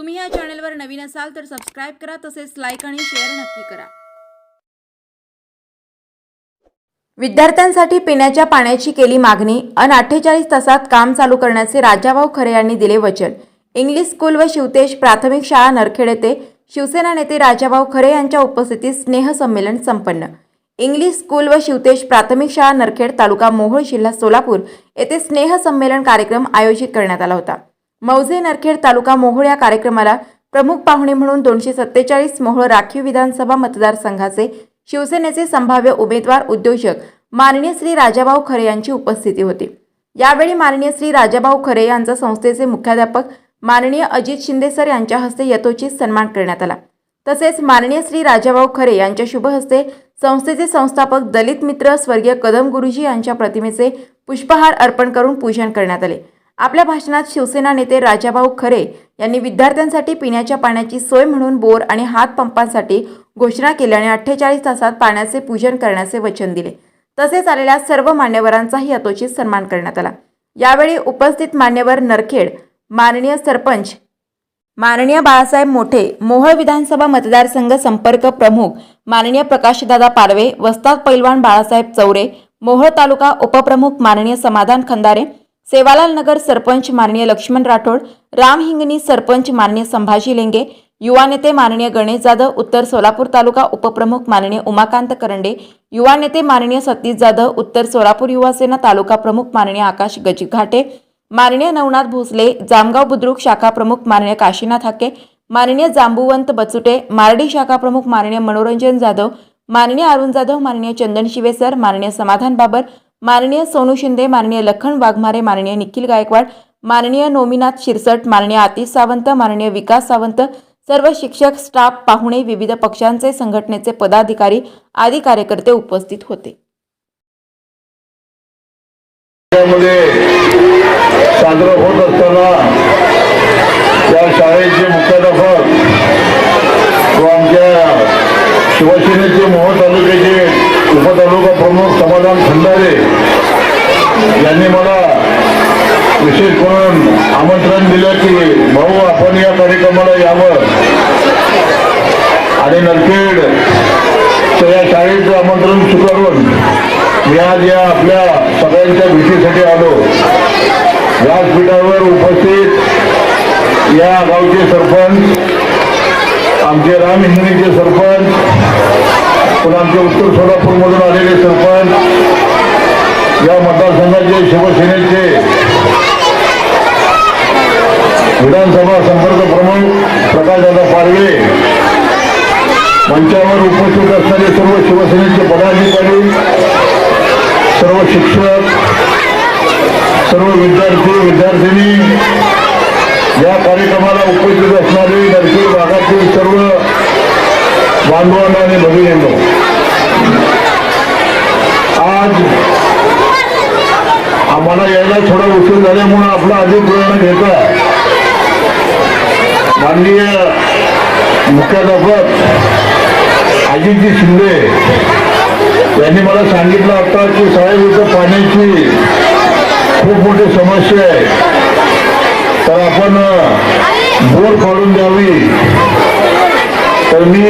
तुम्ही या चॅनलवर नवीन असाल तर सबस्क्राईब करा तसेच लाईक आणि शेअर नक्की करा. विद्यार्थ्यांसाठी पिण्याच्या पाण्याची केली मागणी अन अठ्ठेचाळीस तासात काम चालू करण्याचे राजाभाऊ खरे यांनी दिले वचन. इंग्लिश स्कूल व शिवतेश प्राथमिक शाळा नरखेड येथे शिवसेना नेते राजाभाऊ खरे यांच्या उपस्थितीत स्नेहसंमेलन संपन्न. इंग्लिश स्कूल व शिवतेश प्राथमिक शाळा नरखेड तालुका मोहोळ जिल्हा सोलापूर येथे स्नेहसंमेलन कार्यक्रम आयोजित करण्यात आला होता. मौजे नरखेड तालुका मोहोळ या कार्यक्रमाला प्रमुख पाहुणे म्हणून दोनशे सत्तेचाळीस मोहोळ राखीव विधानसभा मतदारसंघाचे शिवसेनेचे संभाव्य उमेदवार उद्योजक माननीय श्री राजाभाऊ खरे यांची उपस्थिती होती. यावेळी माननीय श्री राजाभाऊ खरे यांचा संस्थेचे मुख्याध्यापक माननीय अजित शिंदे सर यांच्या हस्ते यथोचित सन्मान करण्यात आला. तसेच माननीय श्री राजाभाऊ खरे यांच्या शुभहस्ते संस्थेचे संस्थापक दलित मित्र स्वर्गीय कदम गुरुजी यांच्या प्रतिमेचे पुष्पहार अर्पण करून पूजन करण्यात आले. आपल्या भाषणात शिवसेना नेते राजाभाऊ खरे यांनी विद्यार्थ्यांसाठी पिण्याच्या पाण्याची सोय म्हणून बोर आणि हातपंपांसाठी घोषणा केल्याने अठ्ठेचाळीस तासात पाण्याचे पूजन करण्याचे वचन दिले. तसेच आलेल्या सर्व मान्यवरांचाही यथोचित सन्मान करण्यात आला. यावेळी उपस्थित मान्यवर नरखेड माननीय सरपंच माननीय बाळासाहेब मोठे मोहोळ विधानसभा मतदारसंघ संपर्क प्रमुख माननीय प्रकाशदादा पारवे वस्ताद पैलवान बाळासाहेब चौरे मोहोळ तालुका उपप्रमुख माननीय समाधान खंदारे सेवालाल नगर सरपंच माननीय लक्ष्मण राठोड राम हिंगणी सरपंच माननीय संभाजी लेंगे युवा नेते माननीय गणेश जाधव उत्तर सोलापूर तालुका उपप्रमुख माननीय उमाकांत करंडे युवा नेते माननीय सतीश जाधव उत्तर सोलापूर युवा सेना तालुका प्रमुख माननीय आकाश गजघाटे माननीय नवनाथ भोसले जामगाव बुद्रुक शाखा प्रमुख माननीय काशीनाथ हाके माननीय जांबुवंत बचुटे मारडी शाखा प्रमुख माननीय मनोरंजन जाधव माननीय अरुण जाधव माननीय चंदन शिवेसर माननीय समाधान बाबर माननीय सोनू शिंदे माननीय लखन वाघमारे माननीय निखिल गायकवाड माननीय नोमीनाथ शिरसट माननीय आतिश सावंत माननीय विकास सावंत सर्व शिक्षक स्टाफ पाहुणे विविध पक्षांचे संघटनेचे पदाधिकारी आदी कार्यकर्ते उपस्थित होते. मध्ये होत असताना या शाळेचे मुख्याध्यापक व आमच्या शिवसेनेचे मोहोळ तालुक्याचे उपतालुका प्रमुख समाधान यांनी मला विशेष करून आमंत्रण दिलं की भाऊ आपण या कार्यक्रमाला यावं. आणि नरखेड या शाळेचं आमंत्रण स्वीकारून मी आज या आपल्या सगळ्यांच्या भेटीसाठी आलो. व्यासपीठावर उपस्थित या गावचे सरपंच आमचे राम हिंगणीचे सरपंच पण आमचे उत्तर सोलापूरमधून आलेले सरपंच शिवसेनेचे विधानसभा संपर्क प्रमुख प्रकाशदादा पारवे मंचावर उपस्थित असणारे सर्व शिवसेनेचे पदाधिकारी सर्व शिक्षक सर्व विद्यार्थी विद्यार्थिनी या कार्यक्रमाला उपस्थित असणारे नरखेड भागातील सर्व बांधवांना आणि भगिनींनो आज आम्हाला यायला थोडा उशीर झाल्यामुळे आपला अधिक वेळ न घेता माननीय मुख्याध्यापक अजितजी शिंदे यांनी मला सांगितलं आता की साहेब इथं पाण्याची खूप मोठी समस्या आहे. तर आपण बोर काढून द्यावी. तर मी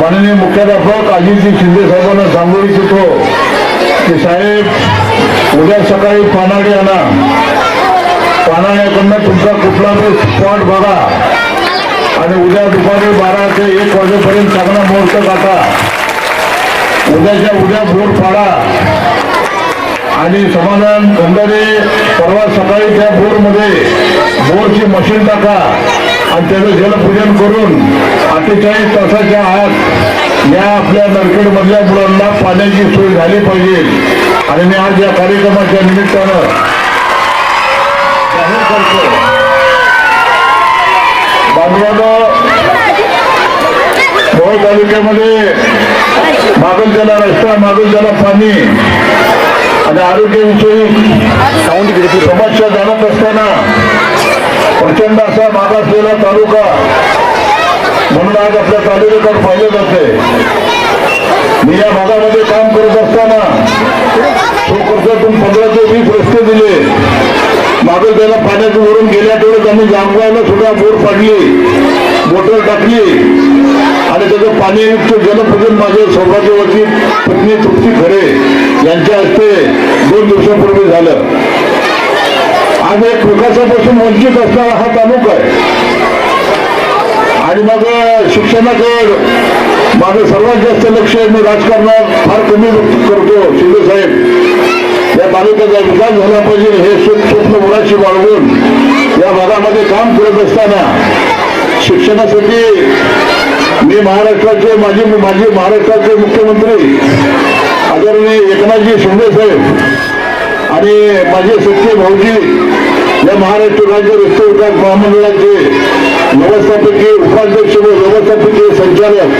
माननीय मुख्याध्यापक अजितजी शिंदे साहेबांना सांगू इच्छितो. की साहेब उद्या सकाळी पानाडे आणा. पानाड्याकडनं तुमचा कुठला तरी स्पॉट बघा. आणि उद्या दुपारी बारा ते एक वाजेपर्यंत चांगला मुहूर्त काढा. उद्याच्या उद्या बोट फाडा. आणि समाधान खंडारे परवा सकाळी त्या बोरमध्ये बोरची मशीन टाका. आणि त्याचं जलपूजन करून अठ्ठेचाळीस तासाच्या आत या आपल्या नरखेडमधल्या मुलांना पाण्याची सोय झाली पाहिजे. आणि मी आज या कार्यक्रमाच्या निमित्तानं जाहीर करतो. बांधवानं तालुक्यामध्ये मागून त्याला रस्ता मागून त्याला पाणी आणि आरोग्याविषयी समस्या जाणत असताना प्रचंड असा मागासलेला तालुका म्हणून आज आपल्या तालुक्याकडे पाहिले जाते मी या भागामध्ये काम करत असताना ठोकरच्यातून पंधरा ते वीस रस्ते दिले. मागे त्याला पाण्यातून वरून गेल्या तेवढं त्यांनी जामगावला सुद्धा बोर पाडली मोटर टाकली. आणि त्याचं पाणीयुक्त जलपूजन माझे सौभाग्यवती पत्नी तृप्ती खरे यांच्या हस्ते दोन दिवसापूर्वी झालं. आज एक विकासापासून वंचित असणारा हा तालुका आहे. आणि मग शिक्षणाकडे माझं सर्वात जास्त लक्ष आहे मी राजकारणात फार कमी करतो शिंदे साहेब. या तालुक्याचा विकास झाला पाहिजे हे स्वप्न स्वप्न मुलाशी बाळगून या भागामध्ये काम करत असताना शिक्षणासाठी मी महाराष्ट्राचे माजी माजी महाराष्ट्राचे मुख्यमंत्री आदरणीय एकनाथजी शिंदे साहेब आणि माझे सख्खे भाऊजी या महाराष्ट्र राज्य रस्ते विकास महामंडळाचे व्यवस्थापकीय उपाध्यक्ष व व्यवस्थापकीय संचालक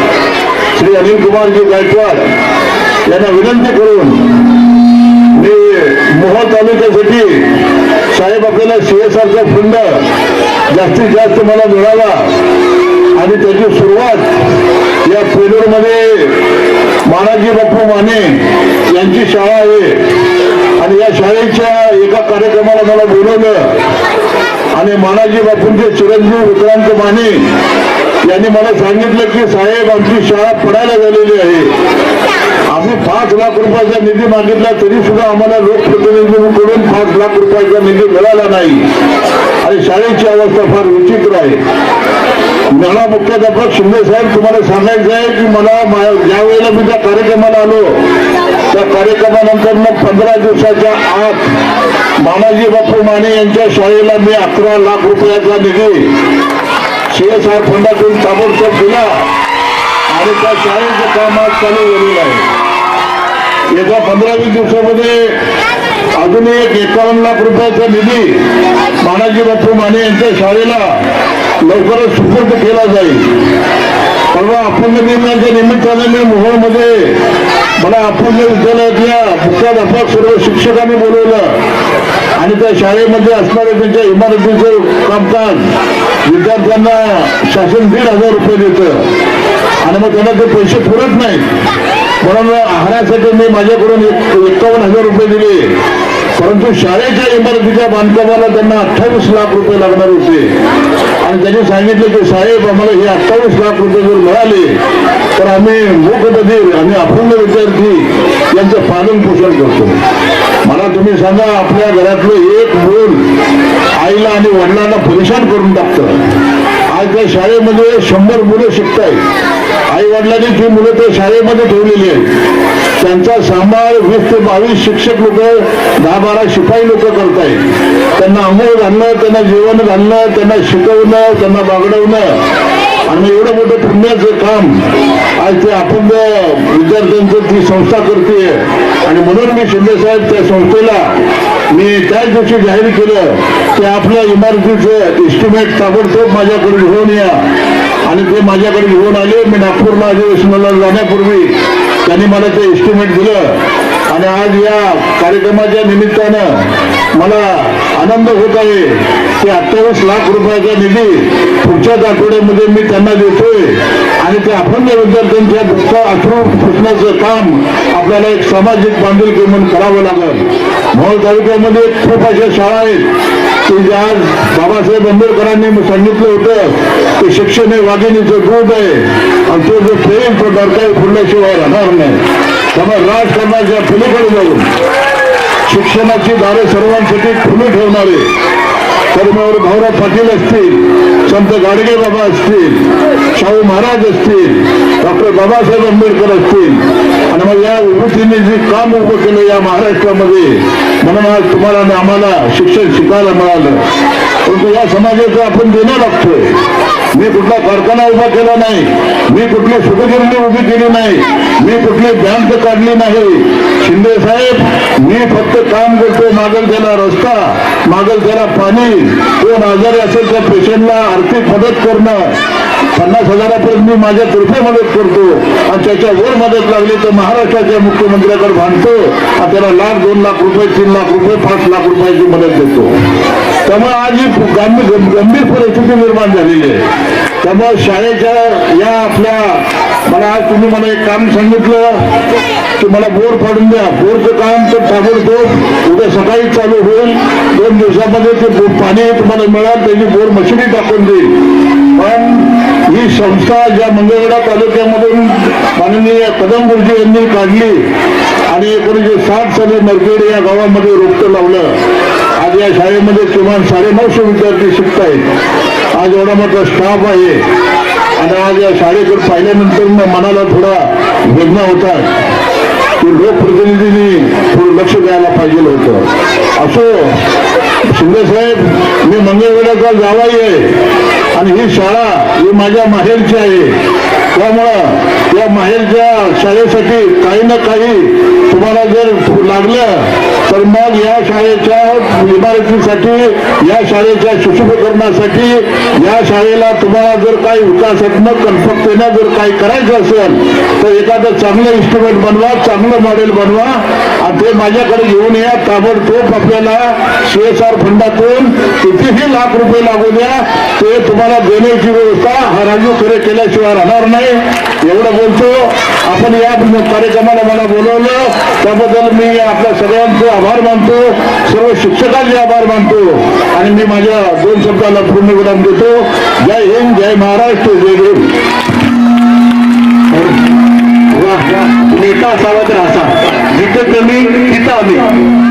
श्री अनिल कुमारजी गायकवाड यांना विनंती करून मी मोहोळ तालुक्यासाठी साहेब आपल्याला सीएसआरचा फंड जास्तीत जास्त मला मिळाला आणि त्याची सुरुवात या पेलूरमध्ये मानाजी बापू माने यांची शाळा आहे. आणि या शाळेच्या एका कार्यक्रमाला मला बोलवलं. आणि मानाजी बापूंचे चिरंजीव विक्रांत माने यांनी मला सांगितलं की साहेब आमची शाळा पडायला झालेली आहे. आम्ही पाच लाख रुपयाचा निधी मागितला तरी सुद्धा आम्हाला लोकप्रतिनिधींकडून पाच लाख रुपयाचा निधी मिळाला नाही. आणि शाळेची अवस्था फार विचित्र आहे. मला मुख्याध्यापक शिंदे साहेब तुम्हाला सांगायचं आहे की मला मा- ज्या वेळेला मी त्या कार्यक्रमाला आलो त्या कार्यक्रमानंतर मग पंधरा दिवसाच्या आत मानाजी बापू माने यांच्या शाळेला मी अकरा लाख रुपयाचा निधी सीएसआर फंडातून ताबडतोब दिला. आणि त्या शाळेचं काम आज चालू झालेलं आहे. येत्या पंधरा वीस दिवसामध्ये अजून एक एकावन्न लाख रुपयाचा निधी मानाजी बापू माने यांच्या शाळेला लवकरच सुपूर्द केला जाईल. परवा अपंग दिनाच्या निमित्ताने मी मोहोळमध्ये मला अपंग विद्यालयातल्या मुख्याध्यापक सर्व शिक्षकांनी बोलवलं. आणि त्या शाळेमध्ये असणाऱ्या त्यांच्या इमारतीचं कामकाज. विद्यार्थ्यांना शासन दीड हजार रुपये देतं. आणि मग त्यांना ते पैसे पुरत नाहीत. म्हणून आहारासाठी मी माझ्याकडून एक- एकावन्न हजार रुपये दिले. परंतु शाळेच्या इमारतीच्या बांधकामाला त्यांना अठ्ठावीस लाख रुपये लागणार होते. आणि त्यांनी सांगितलं की साहेब आम्हाला हे अठ्ठावीस लाख रुपये जर मिळाले तर आम्ही मूकबधीर आम्ही अपूर्ण विद्यार्थी यांचं पालन पोषण करतो. तुम्ही सांगा आपल्या घरातलं एक मूल आईला आणि वडिलांना परेशान करून टाकतं. आज त्या शाळेमध्ये शंभर मुलं शिकतायत. आई वडिलांनी ती मुलं त्या शाळेमध्ये ठेवलेली आहेत. त्यांचा सांभाळ वीस ते बावीस शिक्षक लोक दहा बारा शिपाई लोक करतायत. त्यांना अंघोळ घालणं त्यांना जेवण घालणं त्यांना शिकवणं त्यांना बागडवणं आणि एवढं मोठं पुण्याचं काम आज ते अपंग विद्यार्थ्यांचं ती संस्था करते आणि म्हणून मी शिंदे साहेब त्या संस्थेला मी त्याच दिवशी जाहीर केलं की आपल्या इमारतीचं एस्टिमेट ताबडतोब माझ्याकडे घेऊन या. आणि ते माझ्याकडे घेऊन आले. मी नागपूरला अधिवेशनाला जाण्यापूर्वी त्यांनी मला ते एस्टिमेट दिलं. आणि आज या कार्यक्रमाच्या निमित्तानं मला आनंद होत आहे की अठ्ठावीस लाख रुपयाचा निधी पुढच्याच आठवड्यामध्ये मी त्यांना देतोय. आणि ते अपंग विद्यार्थ्यांच्या दुःख अश्रू फुटण्याचं काम आपल्याला एक सामाजिक बांधिलकी म्हणून करावं लागेल. मोहोळ तालुक्यामध्ये खूप अशा शाळा आहेत की ज्या आज बाबासाहेब आंबेडकरांनी सांगितलं होतं की शिक्षण हे वाघिणीचं दूध आहे. आणि तो जो फेल तो डरकाई फुडल्याशिवाय राहणार नाही. त्यामुळे राजकारणाच्या पलीकडे जाऊन. शिक्षणाची दारे सर्वांसाठी खुली ठेवणारे. कर्मवर भाऊराव पाटील असतील संत गाडगे बाबा असतील शाहू महाराज असतील डॉक्टर बाबासाहेब आंबेडकर असतील. आणि मग या विभूतीने जे काम उभं केलं या महाराष्ट्रामध्ये म्हणून आज तुम्हाला आणि आम्हाला शिक्षण शिकायला मिळालं. परंतु या समाजाचं आपण देणं लागतोय. मी कुठला कारखाना उभा केला नाही. मी कुठली सुखगिरणी उभी केली नाही. मी कुठली बँक काढली नाही. शिंदे साहेब मी फक्त काम करतो मागल त्याला रस्ता मागल त्याला पाणी. कोण आजारी असेल त्या पेशंटला आर्थिक मदत करणं. पन्नास हजारापर्यंत मी माझ्या तर्फे मदत करतो आणि त्याच्या वर मदत लागली तर महाराष्ट्राच्या मुख्यमंत्र्याकडे भांडतो आणि त्याला लाख दोन लाख रुपये तीन लाख रुपये पाच लाख रुपयाची मदत देतो. त्यामुळे आज ही गंभीर गंभीर परिस्थिती निर्माण झालेली आहे. त्यामुळे शाळेच्या या आपल्या मला आज तुम्ही मला एक काम सांगितलं की मला बोर फाडून द्या. बोरचं काम तर ताबडतोब उद्या सकाळी चालू होईल. दोन दिवसामध्ये ते पाणी तुम्हाला मिळाल त्याची बोर मशिनी टाकून देईल. पण ही संस्था ज्या मंगळवेढा तालुक्यामधून माननीय कदम गुरुजी यांनी काढली आणि एकोणीसशे साठ साली नरखेड या गावामध्ये रोपटं लावलं. आज या शाळेमध्ये किमान साडेनऊशे विद्यार्थी शिकत आहेत आज एवढा मोठा स्टाफ आहे. आणि आज या शाळेकडे पाहिल्यानंतर मनाला थोडा वेदना होतात. की लोकप्रतिनिधींनी थोडं लक्ष द्यायला पाहिजे होतं. असो शिंदे साहेब मी मंगळवेढ्याचा जावाही आहे. आणि ही शाळा ही माझ्या माहेरची आहे. त्यामुळं या माहेरच्या शाळेसाठी काही ना काही तुम्हाला जर लागलं तर मग या शाळेच्या इमारतीसाठी या शाळेच्या शिशुपीकरणासाठी या शाळेला तुम्हाला जर काही विकासात्मक कल्पकतेनं जर काही करायचं असेल तर एखादं चांगलं इन्स्ट्रुमेंट बनवा चांगलं मॉडेल बनवा आणि ते माझ्याकडे घेऊन या ताबडतोब आपल्याला सी एस आर फंडातून कितीही लाख रुपये लागू द्या ते तुम्हाला देण्याची व्यवस्था हा राजू खरे केल्याशिवाय राहणार नाही. एवढं बोलतो. आपण या कार्यक्रमाला मला बोलवलं. त्याबद्दल मी आपल्या सगळ्यांचं आभार मानतो सर्व शिक्षकांचे आभार मानतो आणि मी माझ्या दोन शब्दाला पूर्ण विराम देतो. जय हिंद जय महाराष्ट्र जय हिंद वा नेता असावा तर असा. जिथं कमी तिथं आम्ही.